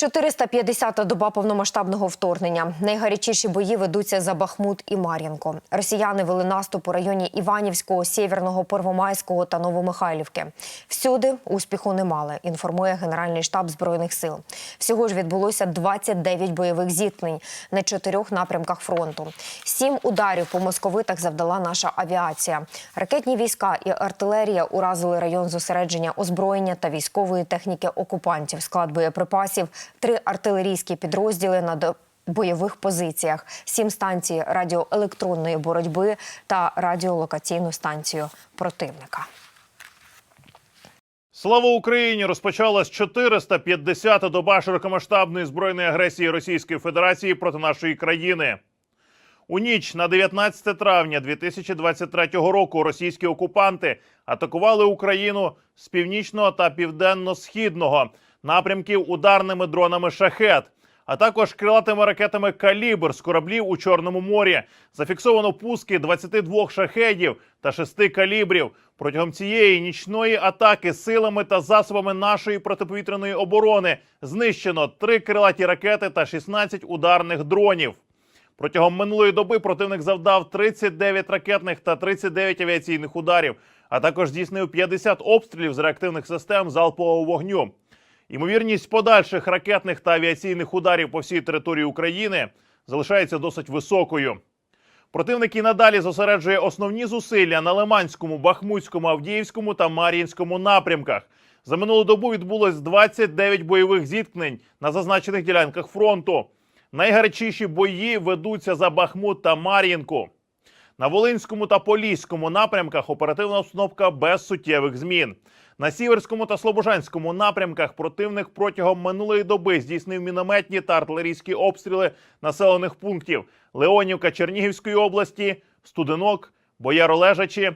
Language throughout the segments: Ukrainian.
450-та доба повномасштабного вторгнення. Найгарячіші бої ведуться за Бахмут і Мар'їнко. Росіяни вели наступ у районі Іванівського, Сєвєрного, Первомайського та Новомихайлівки. Всюди успіху не мали, інформує Генеральний штаб збройних сил. Всього ж відбулося 29 бойових зіткнень на чотирьох напрямках фронту. Сім ударів по московитах завдала наша авіація. Ракетні війська і артилерія уразили район зосередження озброєння та військової техніки окупантів, склад боєприпасів, три артилерійські підрозділи на бойових позиціях, сім станцій радіоелектронної боротьби та радіолокаційну станцію противника. Слава Україні! Розпочалась 450-та доба широкомасштабної збройної агресії Російської Федерації проти нашої країни. У ніч на 19 травня 2023 року російські окупанти атакували Україну з північного та південно-східного напрямків ударними дронами шахет, а також крилатими ракетами Калібр з кораблів у Чорному морі. Зафіксовано пуски 22 шахедів та 6 калібрів. Протягом цієї нічної атаки силами та засобами нашої протиповітряної оборони знищено 3 крилаті ракети та 16 ударних дронів. Протягом минулої доби противник завдав 39 ракетних та 39 авіаційних ударів, а також здійснив 50 обстрілів з реактивних систем залпового вогню. Ймовірність подальших ракетних та авіаційних ударів по всій території України залишається досить високою. Противник і надалі зосереджує основні зусилля на Лиманському, Бахмутському, Авдіївському та Мар'їнському напрямках. За минулу добу відбулось 29 бойових зіткнень на зазначених ділянках фронту. Найгарячіші бої ведуться за Бахмут та Мар'їнку. На Волинському та Поліському напрямках оперативна обстановка без суттєвих змін. На Сіверському та Слобожанському напрямках противник протягом минулої доби здійснив мінометні та артилерійські обстріли населених пунктів Леонівка Чернігівської області, Студенок, Бояролежачі,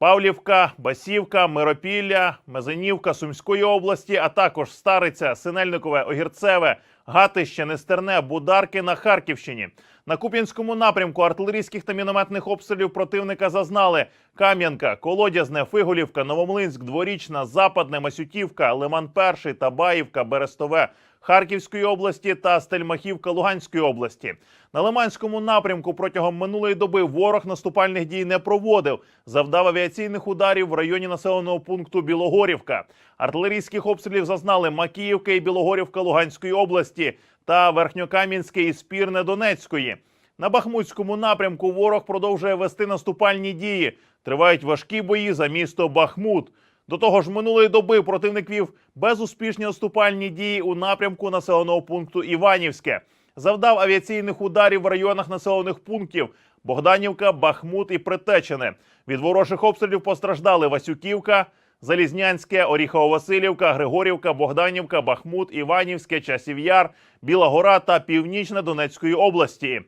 Павлівка, Басівка, Миропілля, Мезенівка Сумської області, а також Стариця, Синельникове, Огірцеве, Гатище, Нестерне, Бударки на Харківщині. На Куп'янському напрямку артилерійських та мінометних обстрілів противника зазнали Кам'янка, Колодязне, Фиголівка, Новомлинськ, Дворічна, Западне, Масютівка, Лиман Перший, Табаївка, Берестове. Харківської області та Стельмахівка Луганської області. На Лиманському напрямку протягом минулої доби ворог наступальних дій не проводив. Завдав авіаційних ударів в районі населеного пункту Білогорівка. Артилерійських обстрілів зазнали Макіївка і Білогорівка Луганської області та Верхньокам'янське і Спірне Донецької. На Бахмутському напрямку ворог продовжує вести наступальні дії. Тривають важкі бої за місто Бахмут. До того ж, минулої доби противник вів безуспішні наступальні дії у напрямку населеного пункту Іванівське. Завдав авіаційних ударів в районах населених пунктів Богданівка, Бахмут і Притечене. Від ворожих обстрілів постраждали Васюківка, Залізнянське, Оріхово-Василівка, Григорівка, Богданівка, Бахмут, Іванівське, Часів'яр, Біла Гора та Північна Донецької області.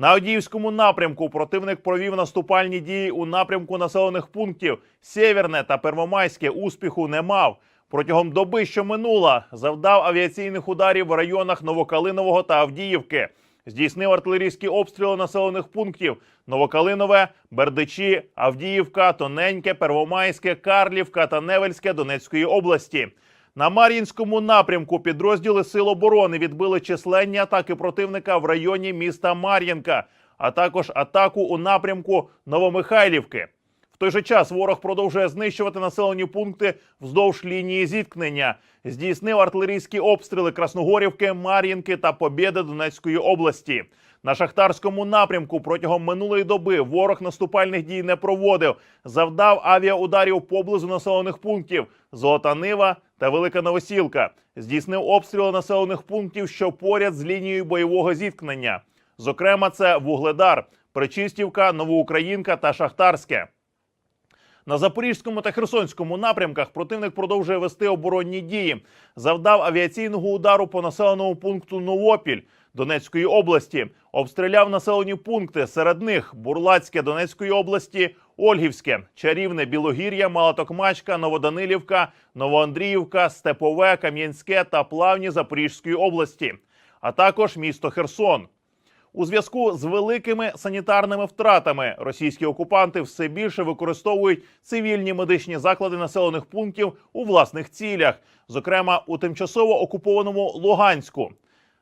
На Одіївському напрямку противник провів наступальні дії у напрямку населених пунктів Сєвєрне та Первомайське успіху не мав. Протягом доби, що минула, завдав авіаційних ударів в районах Новокалинового та Авдіївки. Здійснив артилерійські обстріли населених пунктів Новокалинове, Бердичі, Авдіївка, Тоненьке, Первомайське, Карлівка та Невельське Донецької області. На Мар'їнському напрямку підрозділи Сил оборони відбили численні атаки противника в районі міста Мар'їнка, а також атаку у напрямку Новомихайлівки. В той же час ворог продовжує знищувати населені пункти вздовж лінії зіткнення. Здійснив артилерійські обстріли Красногорівки, Мар'їнки та Побєди Донецької області. На шахтарському напрямку протягом минулої доби ворог наступальних дій не проводив. Завдав авіаударів поблизу населених пунктів Золота Нива та Велика Новосілка. Здійснив обстріли населених пунктів, що поряд з лінією бойового зіткнення. Зокрема, це Вугледар, Причистівка, Новоукраїнка та Шахтарське. На Запорізькому та Херсонському напрямках противник продовжує вести оборонні дії. Завдав авіаційного удару по населеному пункту Новопіль Донецької області. Обстріляв населені пункти. Серед них Бурлацьке Донецької області, Ольгівське, Чарівне, Білогір'я, Малотокмачка, Новоданилівка, Новоандріївка, Степове, Кам'янське та Плавні Запорізької області, а також місто Херсон. У зв'язку з великими санітарними втратами російські окупанти все більше використовують цивільні медичні заклади населених пунктів у власних цілях, зокрема у тимчасово окупованому Луганську.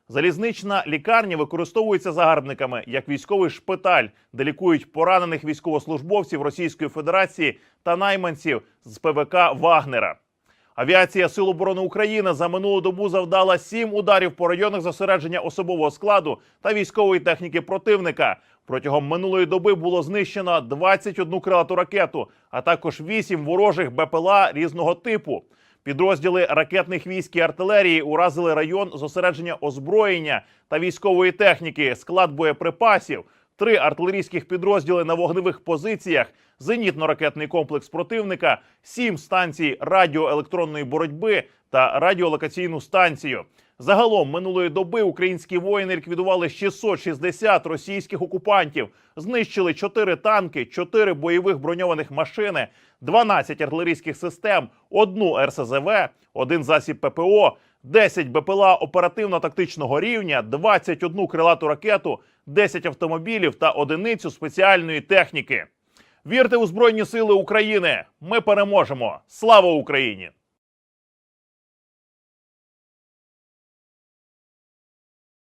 Залізнична лікарня використовується загарбниками як військовий шпиталь, де лікують поранених військовослужбовців Російської Федерації та найманців з ПВК Вагнера. Авіація Сил оборони України за минулу добу завдала сім ударів по районах зосередження особового складу та військової техніки противника. Протягом минулої доби було знищено 21 крилату ракету, а також 8 ворожих БПЛА різного типу. Підрозділи ракетних військ і артилерії уразили район зосередження озброєння та військової техніки, склад боєприпасів, три артилерійських підрозділи на вогневих позиціях, зенітно-ракетний комплекс противника, сім станцій радіоелектронної боротьби та радіолокаційну станцію. Загалом минулої доби українські воїни ліквідували 660 російських окупантів, знищили 4 танки, 4 бойових броньованих машини, 12 артилерійських систем, одну РСЗВ, один засіб ППО, 10 БПЛА оперативно-тактичного рівня, 21 крилату ракету, 10 автомобілів та одиницю спеціальної техніки. Вірте у Збройні Сили України! Ми переможемо! Слава Україні!